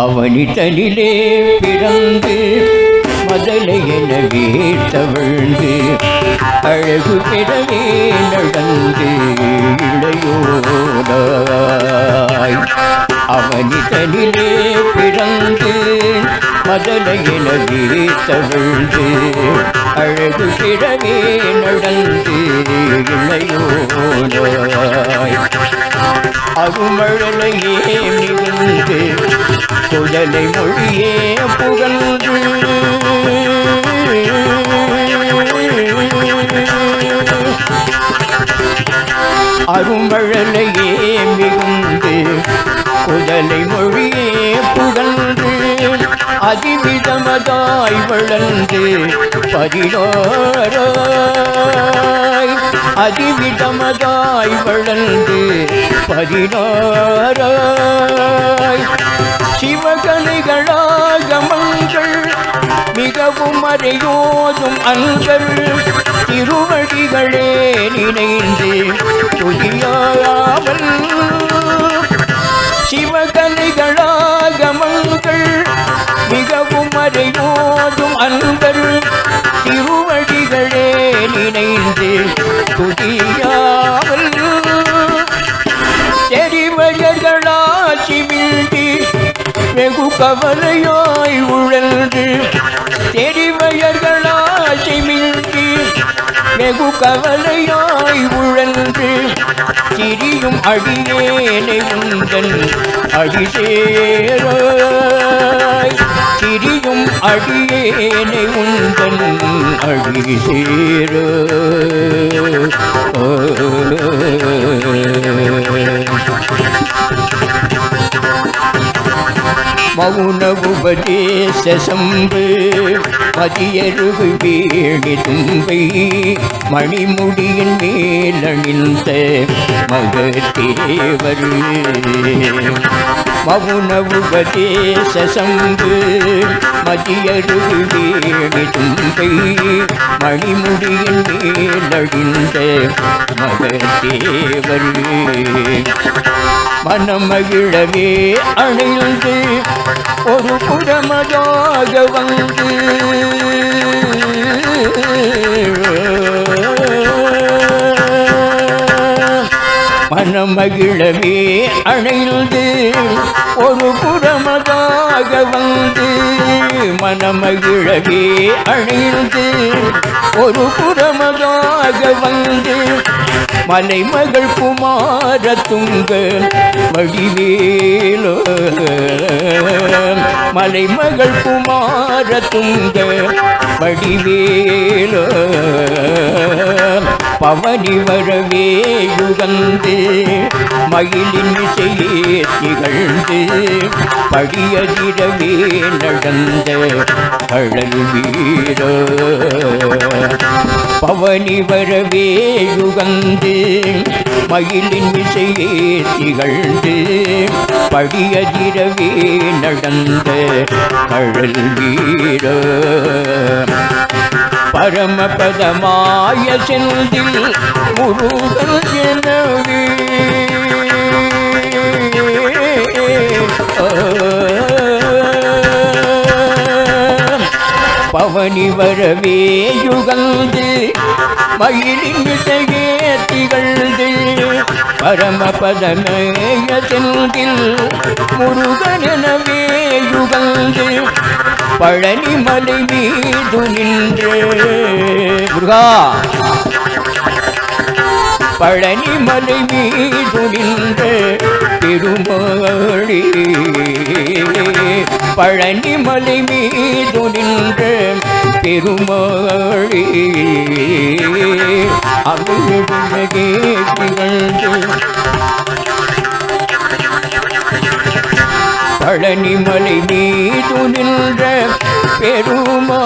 அவனிதனிலே பிறந்து மதலை எனவே வீழ்த்தவிழ்ந்து அழகு பிறவே நடந்து இளையோடாய் அவனிதனிலே பிறந்து மதலை வீழ்த்தவிழ்ந்து அழகு பெறவே நடந்து இளையோனாய் அருமழலையே மிகுந்து குழலை மொழியே புகழ்ந்து. அருமழலையே மிகுந்து குழலை மொழியே அதிவிதமதாய் வளர்ந்து பதினாராய் அதிவிதமதாய் வளர்ந்து பதினாராய் சிவகலைகளாகமங்கள் மிகவும் அறையோதும் அன்பர் திருவடிகளே நினைந்து துதியாமல் அறையோதும் அன்பர் திருவடிகளே நினைந்து துதியாமல் தெரிவயர்களாட்சி வீழ்த்தி வெகு கவலையாய் உழந்து தெரிவயர்களாட்சி வீழ்த்தி வெகு கவலையாய் உழன்று திரியும் அடியேனை உந்தன் அடிசேராய் திரியும் அடியேனை உந்தன் அடிசேரோ மௌன உபதேச சம்பு மதியருகு வீழி தும்பை மணிமுடியின் மேலணிந்த மகத்தேவர். மௌன உபதேச சம்பு மதியருகு வீழி தும்பை மணிமுடியின் மேலழிந்த மகத்தேவர். மனமகிழவே அணிந்து ஒரு புறமதாக வந்து. மனமகிழவே அணிந்து ஒரு புறமதாக வந்து. மனமகிழவே அணிந்து ஒரு புறமதாக வந்து. மலை மகள் குமார துங்க வடிவேலோ மலைமகள் குமார துங்கள் வடிவேலோ பவனி வரவே யுகந்து மயிலின் இசையே திகழ்ந்து படியதிரவே நடந்த கழல் வீரோ. பவனி வரவே யுகந்து மயிலின் இசையே திகழ்ந்து படியதிரவே நடந்த கழல் வீர. பரமபதமாய செந்தில் முருகன் எனவே. பவனி வரவே யுகந்து மயிலின் இசையே திகழ்ந்து பரமபதமேய செந்தில் முருகனவே யுகந்து பழனி மலை மீது நின்று. முருகா! பழனி மலை மீது நின்று திருமாளி பழனி மலை மீது நின்று திருமாளி அமிழ்கே திகழ்ந்து பழனி மலை மீது நின்ற பெருமா